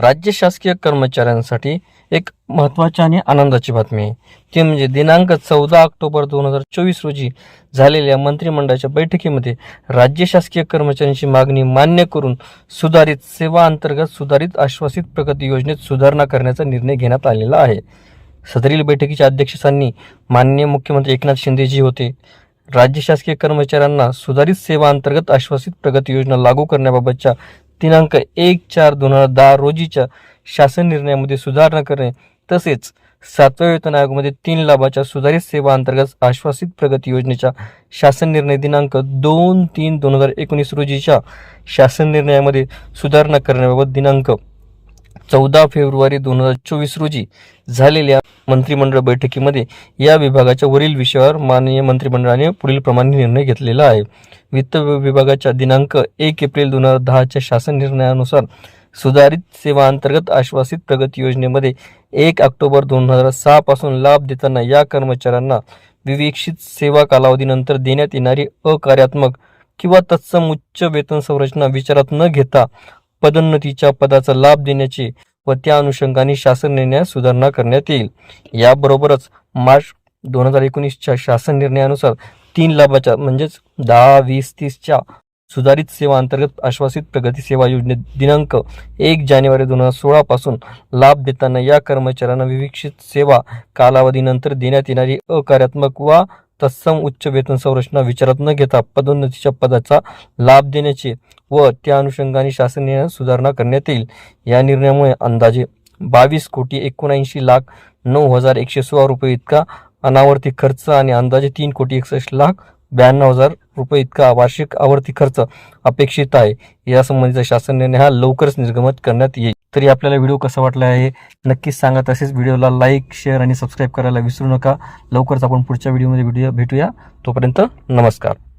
राज्य शासकीय कर्मचाऱ्यांसाठी एक महत्त्वाची आणि आनंदाची बातमी आहे. ती म्हणजे दिनांक चौदा ऑक्टोबर दोन हजार चोवीस रोजी झालेल्या मंत्रिमंडळाच्या बैठकीमध्ये राज्य शासकीय कर्मचाऱ्यांची मागणी मान्य करून सुधारित सेवा अंतर्गत सुधारित आश्वासित प्रगती योजनेत सुधारणा करण्याचा निर्णय घेण्यात आलेला आहे. सदरील बैठकीच्या अध्यक्षस्थानी माननीय मुख्यमंत्री एकनाथ शिंदेजी होते. राज्य शासकीय कर्मचाऱ्यांना सुधारित सेवा अंतर्गत आश्वासित प्रगती योजना लागू करण्याबाबतच्या दिनांक एक चार दोन हजार दहा रोजीच्या शासन निर्णयामध्ये सुधारणा करणे तसेच सातव्या वेतन आयोगामध्ये तीन लाभाच्या सुधारित सेवा अंतर्गत आश्वासित प्रगती योजनेच्या शासन निर्णय दिनांक दोन तीन दोन हजार एकोणीस रोजीच्या शासन निर्णयामध्ये सुधारणा करण्याबाबत दिनांक चौदा फेब्रुवारी दोन हजार चोवीस रोजी झालेल्या मंत्रिमंडळ बैठकीमध्ये या विभागाच्या वरील विषयावर माननीय मंत्रिमंडळाने पुढील प्रमाणे निर्णय घेतलेला आहे. वित्त विभागाच्या दिनांक एक एप्रिल दोन हजार दहाच्या शासन निर्णयानुसार सुधारित सेवा अंतर्गत आश्वासित प्रगती योजनेमध्ये एक ऑक्टोबर दोन हजार सहा पासून लाभ देताना या कर्मचाऱ्यांना विवेक्षित सेवा कालावधीनंतर देण्यात येणारी अकार्यात्मक किंवा तत्सम उच्च वेतन संरचना विचारात न घेता पदोन्नतीच्या पदाचा लाभ देण्याचे व त्या अनुषंगाने शासन निर्णयात सुधारणा करण्यात येईल. याबरोबरच मार्च दोन हजार एकोणीसच्या शासन निर्णयानुसार तीन लाभाच्या म्हणजेच दहा वीस तीसच्या सुधारित सेवा अंतर्गत आश्वासित प्रगती सेवा योजनेत दिनांक एक जानेवारी दोन हजार सोळा पासून लाभ देताना या कर्मचाऱ्यांना विविक्षित सेवा कालावधीनंतर देण्यात येणारी अकार्यात्मक वा तत्सम उच्च वेतन संरचना विचारात न घेता पदोन्नतीच्या पदाचा लाभ देण्याचे व त्या अनुषंगाने शासनीय सुधारणा करण्यात येईल. या निर्णयामुळे अंदाजे बावीस कोटी एकोणऐंशी लाख नऊ हजार एकशे सोळा रुपये इतका अनावर्ती खर्च आणि अंदाजे तीन कोटी एकसष्ट लाख ब्याण्णव हजार रुपये इतका वार्षिक आवर्ती खर्च अपेक्षित आहे. यासंबंधीचा शासन निर्णय हा लवकरच निर्गमत करण्यात येईल. तरी आपल्याला व्हिडिओ कसा वाटला आहे नक्कीच सांगा. तसेच व्हिडिओला लाईक शेअर आणि सबस्क्राईब करायला विसरू नका. लवकरच आपण पुढच्या व्हिडिओमध्ये व्हिडिओ भेटूया. तोपर्यंत नमस्कार.